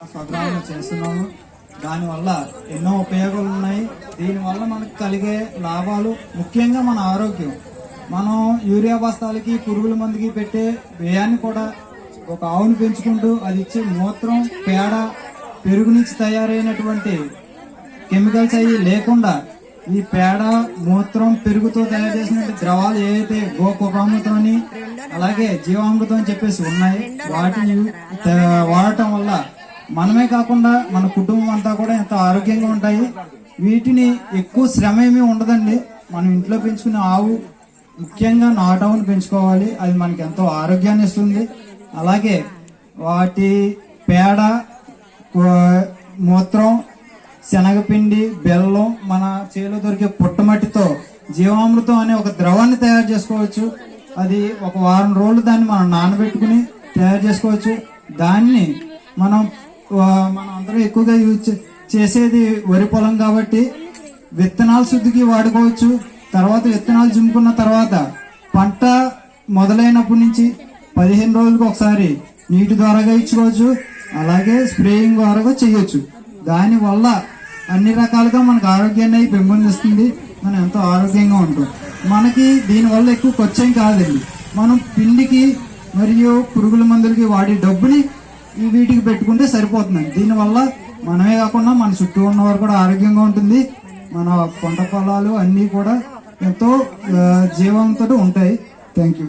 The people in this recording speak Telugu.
స్వగ్రామంలో చేస్తున్నాము. దానివల్ల ఎన్నో ఉపయోగాలు ఉన్నాయి. దీనివల్ల మనకు కలిగే లాభాలు ముఖ్యంగా మన ఆరోగ్యం. మనం యూరియా బస్తాలకి పురుగుల మందుకి పెట్టే వ్యయాన్ని కూడా ఒక ఆవును పెంచుకుంటూ అది ఇచ్చే మూత్రం పేడ పెరుగు నుంచి తయారైనటువంటి కెమికల్స్ అవి లేకుండా ఈ పేడ మూత్రం పెరుగుతో తయారు చేసిన ద్రవాలు ఏవైతే గోకుకామృతం అని అలాగే జీవామృతం అని చెప్పేసి ఉన్నాయి వాటిని వాడటం వల్ల మనమే కాకుండా మన కుటుంబం అంతా కూడా ఎంతో ఆరోగ్యంగా ఉంటాయి. వీటిని ఎక్కువ శ్రమ ఏమీ ఉండదండి. మనం ఇంట్లో పెంచుకునే ఆవు ముఖ్యంగా నాటవును పెంచుకోవాలి. అది మనకి ఎంతో ఆరోగ్యాన్ని ఇస్తుంది. అలాగే వాటి పేడ మూత్రం శనగపిండి బెల్లం మన చేలో దొరికే పుట్టమట్టితో జీవామృతం అనే ఒక ద్రవాన్ని తయారు చేసుకోవచ్చు. అది ఒక వారం రోజులు దాన్ని మనం నానబెట్టుకుని తయారు చేసుకోవచ్చు. దాన్ని మనం మనం అందరం ఎక్కువగా యూజ్ చే- చేసేది వరి పొలం కాబట్టి విత్తనాలు శుద్ధికి వాడుకోవచ్చు. తర్వాత విత్తనాలు చింపుకున్న తర్వాత పంట మొదలైనప్పటి నుంచి పదిహేను రోజులకు ఒకసారి నీటి ద్వారాగా ఇచ్చుకోవచ్చు. అలాగే స్ప్రేయింగ్ ద్వారాగా చేయొచ్చు. దానివల్ల అన్ని రకాలుగా మనకు ఆరోగ్యాన్ని పెంపొందిస్తుంది. మనం ఎంతో ఆరోగ్యంగా ఉంటాం. మనకి దీనివల్ల ఎక్కువ ఖర్చేం కాదండి. మనం పిండికి మరియు పురుగుల మందులకి వాడే డబ్బుని వీటికి పెట్టుకుంటే సరిపోతుందండి. దీనివల్ల మనమే కాకుండా మన చుట్టూ ఉన్నవారు కూడా ఆరోగ్యంగా ఉంటుంది. మన పంట పొలాలు అన్నీ కూడా ఎంతో జీవంతో ఉంటాయి. Thank you